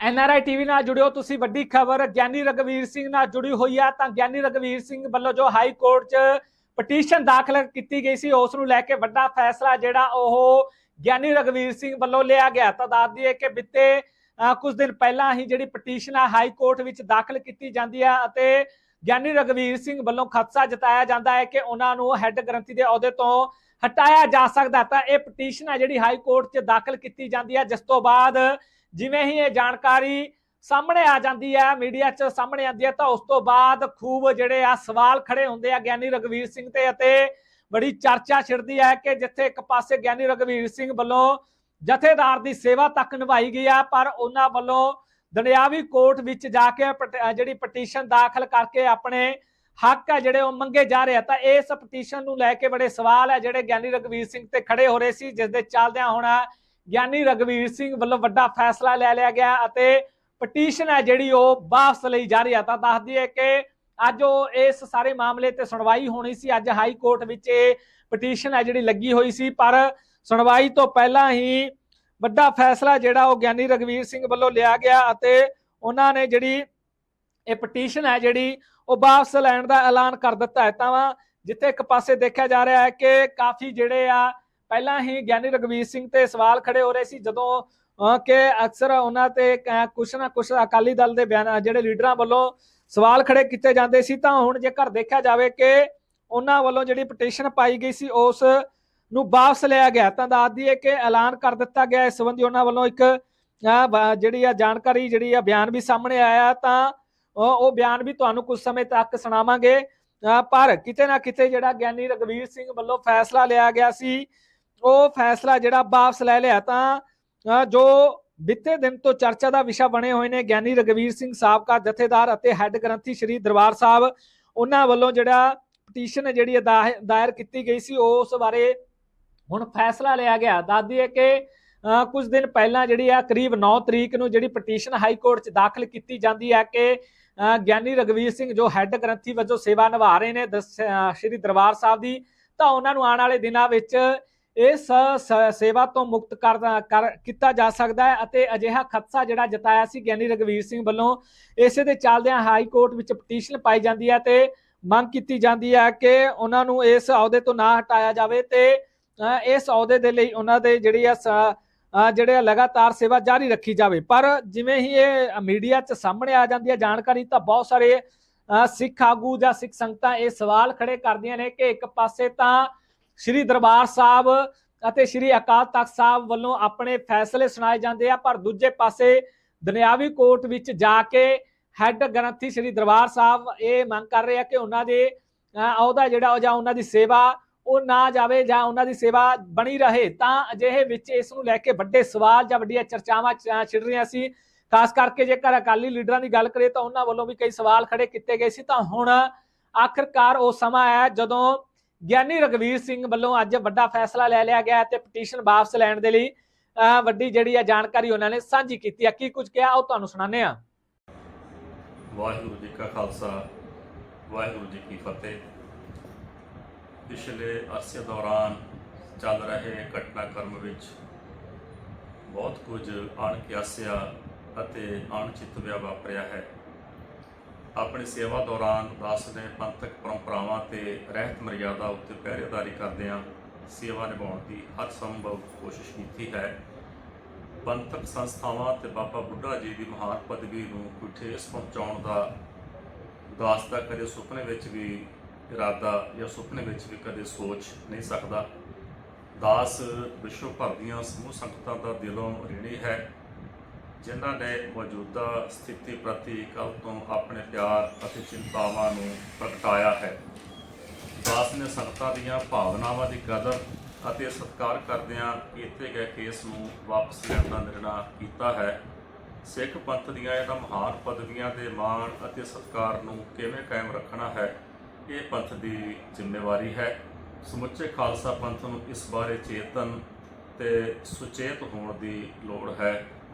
NRI TV ਨਾਲ ਜੁੜਿਓ ਤੁਸੀਂ। ਵੱਡੀ ਖਬਰ, ਗਿਆਨੀ ਰਗਵੀਰ ਸਿੰਘ ਨਾਲ ਜੁੜੀ ਹੋਈ ਆ। ਤਾਂ ਗਿਆਨੀ ਰਗਵੀਰ ਸਿੰਘ ਵੱਲੋਂ ਜੋ ਹਾਈ ਕੋਰਟ 'ਚ ਪਟੀਸ਼ਨ ਦਾਖਲ ਕੀਤੀ ਗਈ ਸੀ, ਉਸ ਨੂੰ ਲੈ ਕੇ ਵੱਡਾ ਫੈਸਲਾ ਜਿਹੜਾ ਉਹ ਗਿਆਨੀ ਰਗਵੀਰ ਸਿੰਘ ਵੱਲੋਂ ਲਿਆ ਗਿਆ। ਤਾਂ ਦੱਸ ਦਈਏ ਕਿ ਬਿੱਤੇ ਕੁਝ ਦਿਨ ਪਹਿਲਾਂ ਹੀ ਜਿਹੜੀ ਪਟੀਸ਼ਨ ਆ ਹਾਈ ਕੋਰਟ ਵਿੱਚ ਦਾਖਲ ਕੀਤੀ ਜਾਂਦੀ ਆ ਅਤੇ ਗਿਆਨੀ ਰਗਵੀਰ ਸਿੰਘ ਵੱਲੋਂ ਖਦਸ਼ਾ ਜਤਾਇਆ ਜਾਂਦਾ ਹੈ ਕਿ ਉਹਨਾਂ ਨੂੰ ਹੈੱਡ ਗ੍ਰੰਥੀ ਦੇ ਅਹੁਦੇ ਤੋਂ ਹਟਾਇਆ ਜਾ ਸਕਦਾ ਤਾਂ ਇਹ ਪਟੀਸ਼ਨ ਹੈ ਜਿਹੜੀ ਹਾਈ ਕੋਰਟ 'ਚ ਦਾਖਲ ਕੀਤੀ ਜਾਂਦੀ ਹੈ ਜਿਸ ਤੋਂ ਬਾਅਦ ਜਿਵੇਂ ਹੀ ਇਹ ਜਾਣਕਾਰੀ ਸਾਹਮਣੇ ਆ ਜਾਂਦੀ ਹੈ, ਮੀਡੀਆ 'ਚ ਸਾਹਮਣੇ ਆਉਂਦੀ ਹੈ, ਤਾਂ ਉਸ ਤੋਂ ਬਾਅਦ ਖੂਬ ਜਿਹੜੇ ਆ ਸਵਾਲ ਖੜੇ ਹੁੰਦੇ ਆ ਗਿਆਨੀ ਰਗਵੀਰ ਸਿੰਘ ਤੇ ਅਤੇ ਬੜੀ ਚਰਚਾ ਛਿੜਦੀ ਹੈ ਕਿ ਜਿੱਥੇ ਇੱਕ ਪਾਸੇ ਗਿਆਨੀ ਰਗਵੀਰ ਸਿੰਘ ਵੱਲੋਂ ਜਥੇਦਾਰ ਦੀ ਸੇਵਾ ਤੱਕ ਨਿਭਾਈ ਗਈ ਆ, ਪਰ ਉਹਨਾਂ ਵੱਲੋਂ ਦੰਡਿਆਵੀ ਕੋਰਟ ਵਿੱਚ ਜਾ ਕੇ ਜਿਹੜੀ ਪਟੀਸ਼ਨ ਦਾਖਲ ਕਰਕੇ ਆਪਣੇ ਹੱਕ ਆ ਜਿਹੜੇ ਉਹ ਮੰਗੇ ਜਾ ਰਹੇ ਆ, ਤਾਂ ਇਸ ਪਟੀਸ਼ਨ ਨੂੰ ਲੈ ਕੇ ਬੜੇ ਸਵਾਲ ਹੈ ਜਿਹੜੇ ਗਿਆਨੀ ਰਗਵੀਰ ਸਿੰਘ ਤੇ ਖੜੇ ਹੋ ਰਹੇ ਸੀ, ਜਿਸ ਦੇ ਚੱਲਦਿਆਂ ਹੁਣ ਗਿਆਨੀ ਰਗਵੀਰ ਸਿੰਘ ਵੱਲੋਂ ਵੱਡਾ ਫੈਸਲਾ ਲੈ ਲਿਆ ਗਿਆ ਅਤੇ ਪਟੀਸ਼ਨ ਹੈ ਜਿਹੜੀ ਉਹ ਵਾਪਸ ਲਈ ਜਾ ਰਹੀ ਆ ਤਾਂ ਦੱਸ ਦਈਏ ਕਿ ਅੱਜ ਉਹ ਇਸ ਸਾਰੇ ਮਾਮਲੇ ਤੇ ਸੁਣਵਾਈ ਹੋਣੀ ਸੀ। ਅੱਜ ਹਾਈ ਕੋਰਟ ਵਿੱਚ ਇਹ ਪਟੀਸ਼ਨ ਹੈ ਜਿਹੜੀ ਲੱਗੀ ਹੋਈ ਸੀ। ਪਰ ਸੁਣਵਾਈ ਤੋਂ ਪਹਿਲਾਂ ਹੀ ਵੱਡਾ ਫੈਸਲਾ ਜਿਹੜਾ ਉਹ ਗਿਆਨੀ ਰਗਵੀਰ ਸਿੰਘ ਵੱਲੋਂ ਲਿਆ ਗਿਆ ਅਤੇ ਉਹਨਾਂ ਨੇ ਜਿਹੜੀ ਇਹ ਪਟੀਸ਼ਨ ਹੈ ਜਿਹੜੀ ਉਹ ਵਾਪਸ ਲੈਣ ਦਾ ਐਲਾਨ ਕਰ ਦਿੱਤਾ ਹੈ। ਤਾਂ ਜਿੱਥੇ ਇੱਕ ਪਾਸੇ ਦੇਖਿਆ ਜਾ ਰਿਹਾ ਹੈ ਕਿ ਕਾਫੀ ਜਿਹੜੇ ਆ ਪਹਿਲਾਂ ਹੀ ਗਿਆਨੀ ਰਗਵੀਰ ਸਿੰਘ ਤੇ ਸਵਾਲ ਖੜੇ ਹੋ ਰਹੇ ਸੀ ਜਦੋਂ ਕਿ ਅਕਸਰ ਉਹਨਾਂ ਤੇ ਕੁਛ ਨਾ ਕੁਛ ਅਕਾਲੀ ਦਲ ਦੇ ਬਿਆਨ ਜਿਹੜੇ ਲੀਡਰਾਂ ਵੱਲੋਂ ਸਵਾਲ ਖੜੇ ਕੀਤੇ ਜਾਂਦੇ ਸੀ ਤਾਂ ਹੁਣ ਜੇਕਰ ਦੇਖਿਆ ਜਾਵੇ ਕਿ ਉਹਨਾਂ ਵੱਲੋਂ ਜਿਹੜੀ ਪਟੀਸ਼ਨ ਪਾਈ ਗਈ ਸੀ ਉਸ ਨੂੰ ਵਾਪਸ ਲਿਆ ਗਿਆ ਤਾਂ ਦੱਸ ਦਈਏ ਕਿ ਐਲਾਨ ਕਰ ਦਿੱਤਾ ਗਿਆ ਇਸ ਸੰਬੰਧੀ ਉਹਨਾਂ ਵੱਲੋਂ ਇੱਕ ਅਹ, ਜਿਹੜੀ ਆ ਜਾਣਕਾਰੀ ਜਿਹੜੀ ਆ ਬਿਆਨ ਵੀ ਸਾਹਮਣੇ ਆਇਆ ਤਾਂ ਉਹ ਬਿਆਨ ਵੀ ਤੁਹਾਨੂੰ ਕੁਝ ਸਮੇਂ ਤੱਕ ਸੁਣਾਵਾਂਗੇ। ਅਹ, ਪਰ ਕਿਤੇ ਨਾ ਕਿਤੇ ਜਿਹੜਾ ਗਿਆਨੀ ਰਗਵੀਰ ਸਿੰਘ ਵੱਲੋਂ ਫੈਸਲਾ ਲਿਆ ਗਿਆ ਸੀ ਉਹ ਫੈਸਲਾ ਜਿਹੜਾ ਵਾਪਸ ਲੈ ਲਿਆ ਤਾਂ ਅਹ, ਜੋ ਬੀਤੇ ਦਿਨ ਤੋਂ ਚਰਚਾ ਦਾ ਵਿਸ਼ਾ ਬਣੇ ਹੋਏ ਨੇ ਗਿਆਨੀ ਰਗਵੀਰ ਸਿੰਘ ਸਾਬਕਾ ਜਥੇਦਾਰ ਅਤੇ ਹੈੱਡ ਗ੍ਰੰਥੀ ਸ਼੍ਰੀ ਦਰਬਾਰ ਸਾਹਿਬ ਉਹਨਾਂ ਵੱਲੋਂ ਜਿਹੜਾ ਪਟੀਸ਼ਨ ਜਿਹੜੀ ਦਾਇਰ ਕੀਤੀ ਗਈ ਸੀ ਉਸ ਬਾਰੇ ਹੁਣ ਫੈਸਲਾ ਲਿਆ ਗਿਆ। ਦੱਸਦੀ ਹੈ ਕਿ ਅਹ, ਕੁਝ ਦਿਨ ਪਹਿਲਾਂ ਜਿਹੜੀ ਆ ਕਰੀਬ 9 ਤਰੀਕ ਨੂੰ ਜਿਹੜੀ ਪਟੀਸ਼ਨ ਹਾਈ ਕੋਰਟ 'ਚ ਦਾਖਲ ਕੀਤੀ ਜਾਂਦੀ ਹੈ ਕਿ ਅਹ, ਗਿਆਨੀ ਰਗਵੀਰ ਸਿੰਘ ਜੋ ਹੈੱਡ ਗ੍ਰੰਥੀ ਵਜੋਂ ਸੇਵਾ ਨਿਭਾ ਰਹੇ ਨੇ ਦਸ- ਅਹ, ਸ਼੍ਰੀ ਦਰਬਾਰ ਸਾਹਿਬ ਦੀ ਤਾਂ ਉਹਨਾਂ ਨੂੰ ਆਉਣ ਵਾਲੇ ਦਿਨਾਂ ਵਿੱਚ ਇਸ ਸ- ਸੇਵਾ ਤੋਂ ਮੁਕਤ ਕਰ ਕਰ ਕੀਤਾ ਜਾ ਸਕਦਾ ਹੈ ਅਤੇ ਅਜਿਹਾ ਖਦਸ਼ਾ ਜਿਹੜਾ ਜਤਾਇਆ ਸੀ ਗਿਆਨੀ ਰਗਵੀਰ ਸਿੰਘ ਵੱਲੋਂ, ਇਸੇ ਦੇ ਚੱਲਦਿਆਂ ਹਾਈ ਕੋਰਟ ਵਿੱਚ ਪਟੀਸ਼ਨ ਪਾਈ ਜਾਂਦੀ ਹੈ ਤੇ ਮੰਗ ਕੀਤੀ ਜਾਂਦੀ ਹੈ ਕਿ ਉਹਨਾਂ ਨੂੰ ਇਸ ਅਹੁਦੇ ਤੋਂ ਨਾ ਹਟਾਇਆ ਜਾਵੇ ਤੇ ਇਸ ਅਹੁਦੇ ਦੇ ਲਈ ਉਹਨਾਂ ਦੇ ਜਿਹੜੀ ਆ ਸ- ਜਿਹੜੇ ਆ ਲਗਾਤਾਰ ਸੇਵਾ ਜਾਰੀ ਰੱਖੀ ਜਾਵੇ। ਪਰ ਜਿਵੇਂ ਹੀ ਇਹ ਮੀਡੀਆ 'ਚ ਸਾਹਮਣੇ ਆ ਜਾਂਦੀ ਹੈ ਜਾਣਕਾਰੀ ਤਾਂ ਬਹੁਤ ਸਾਰੇ ਸਿੱਖ ਆਗੂ ਜਾਂ ਸਿੱਖ ਸੰਗਤਾਂ ਇਹ ਸਵਾਲ ਖੜੇ ਕਰਦੀਆਂ ਨੇ ਕਿ ਇੱਕ ਪਾਸੇ ਤਾਂ ਸ੍ਰੀ ਦਰਬਾਰ ਸਾਹਿਬ ਅਤੇ ਸ੍ਰੀ ਅਕਾਲ ਤਖਤ ਸਾਹਿਬ ਵੱਲੋਂ ਆਪਣੇ ਫੈਸਲੇ ਸੁਣਾਏ ਜਾਂਦੇ ਆ ਪਰ ਦੂਜੇ ਪਾਸੇ ਦੁਨਿਆਵੀ ਕੋਰਟ ਵਿੱਚ ਜਾ ਕੇ ਹੈੱਡ ਗ੍ਰੰਥੀ ਸ੍ਰੀ ਦਰਬਾਰ ਸਾਹਿਬ ਇਹ ਮੰਗ ਕਰ ਰਹੇ ਆ ਕਿ ਉਹਨਾਂ ਦੇ ਅ, ਅਹੁਦਾ ਜਿਹੜਾ ਉਹ ਜਾਂ ਉਹਨਾਂ ਦੀ ਸੇਵਾ ਉਹ ਨਾ ਜਾਵੇ ਜਾਂ ਉਹਨਾਂ ਦੀ ਸੇਵਾ ਬਣੀ ਰਹੇ ਤਾਂ ਅਜਿਹੇ ਵਿੱਚ ਇਸ ਨੂੰ ਲੈ ਕੇ ਵੱਡੇ ਸਵਾਲ ਜਾਂ ਵੱਡੀਆਂ ਚਰਚਾਵਾਂ ਛਿੜ ਰਹੀਆਂ ਸੀ। ਖਾਸ ਕਰਕੇ ਜੇਕਰ ਅਕਾਲੀ ਲੀਡਰਾਂ ਦੀ ਗੱਲ ਕਰੀਏ ਤਾਂ ਉਹਨਾਂ ਵੱਲੋਂ ਵੀ ਕਈ ਸਵਾਲ ਖੜੇ ਕੀਤੇ ਗਏ ਸੀ। ਤਾਂ ਹੁਣ ਆਖਰਕਾਰ ਉਹ ਸਮਾਂ ਹੈ ਜਦੋਂ ਗਿਆਨੀ ਰਗਵੀਰ ਸਿੰਘ ਵੱਲੋਂ ਅੱਜ ਵੱਡਾ ਫੈਸਲਾ ਲੈ ਲਿਆ ਗਿਆ ਤੇ ਪਟੀਸ਼ਨ ਵਾਪਸ ਲੈਣ ਦੇ ਲਈ ਵੱਡੀ ਜਿਹੜੀ ਹੈ ਜਾਣਕਾਰੀ ਉਹਨਾਂ ਨੇ ਸਾਂਝੀ ਕੀਤੀ ਹੈ ਕੀ ਕੁਝ ਕਿਹਾ, ਉਹ ਤੁਹਾਨੂੰ ਸੁਣਾਉਂਦੇ ਆ ਵਾਹਿਗੁਰੂ ਜੀ ਕਾ ਖਾਲਸਾ, ਵਾਹਿਗੁਰੂ ਜੀ ਕੀ ਫਤਿਹ। ਪਿਛਲੇ ਅਰਸੇ ਦੌਰਾਨ ਚੱਲ ਰਹੇ ਘਟਨਾਕ੍ਰਮ ਵਿੱਚ ਬਹੁਤ ਕੁਝ ਅਣਕਿਆਸਿਆ ਅਤੇ ਅਣਚਿਤਵਿਆ ਵਾਪਰਿਆ ਹੈ। ਆਪਣੀ ਸੇਵਾ ਦੌਰਾਨ ਦਾਸ ਨੇ ਪੰਥਕ ਪਰੰਪਰਾਵਾਂ ਤੇ ਰਹਿਤ ਮਰਿਆਦਾ ਉੱਤੇ ਪਹਿਰੇਦਾਰੀ ਕਰਦਿਆਂ ਸੇਵਾ ਨਿਭਾਉਣ ਦੀ ਹਰ ਸੰਭਵ ਕੋਸ਼ਿਸ਼ ਕੀਤੀ ਹੈ। ਪੰਥਕ ਸੰਸਥਾਵਾਂ ਤੇ ਬਾਬਾ ਬੁੱਢਾ ਜੀ ਦੀ ਮਹਾਨ ਪਦਵੀ ਨੂੰ ਕੋਈ ਠੇਸ ਪਹੁੰਚਾਉਣ ਦਾ ਦਾਸ ਦਾ ਕਦੇ ਸੁਪਨੇ ਵਿੱਚ ਵੀ ਇਰਾਦਾ ਜਾਂ ਸੁਪਨੇ ਵਿੱਚ ਵੀ ਕਦੇ ਸੋਚ ਨਹੀਂ ਸਕਦਾ। ਦਾਸ ਵਿਸ਼ਵ ਭਰ ਦੀਆਂ ਸਮੂਹ ਸੰਗਤਾਂ ਦਾ ਦਿਲੋਂ ঋਣੀ ਹੈ। ਜਿਨ੍ਹਾਂ ਨੇ ਮੌਜੂਦਾ ਸਥਿਤੀ ਪ੍ਰਤੀ ਕੱਲ ਤੋਂ ਆਪਣੇ ਪਿਆਰ ਅਤੇ ਚਿੰਤਾਵਾਂ ਨੂੰ ਪ੍ਰਗਟਾਇਆ ਹੈ। ਦਾਸ ਨੇ ਸੰਗਤਾਂ ਦੀਆਂ ਭਾਵਨਾਵਾਂ ਦੀ ਕਦਰ ਅਤੇ ਸਤਿਕਾਰ ਕਰਦਿਆਂ ਕੀਤੇ ਗਏ ਕੇਸ ਨੂੰ ਵਾਪਸ ਲੈਣ ਦਾ ਨਿਰਣਾ ਕੀਤਾ ਹੈ। ਸਿੱਖ ਪੰਥ ਦੀਆਂ ਇਹਨਾਂ ਮਹਾਨ ਪਦਵੀਆਂ ਦੇ ਮਾਣ ਅਤੇ ਸਤਿਕਾਰ ਨੂੰ ਕਿਵੇਂ ਕਾਇਮ ਰੱਖਣਾ ਹੈ, ਇਹ ਪੰਥ ਦੀ ਜ਼ਿੰਮੇਵਾਰੀ ਹੈ। ਸਮੁੱਚੇ ਖਾਲਸਾ ਪੰਥ ਨੂੰ ਇਸ ਬਾਰੇ ਚੇਤਨ ਤੇ ਸੁਚੇਤ ਹੋਣ ਦੀ ਲੋੜ ਹੈ।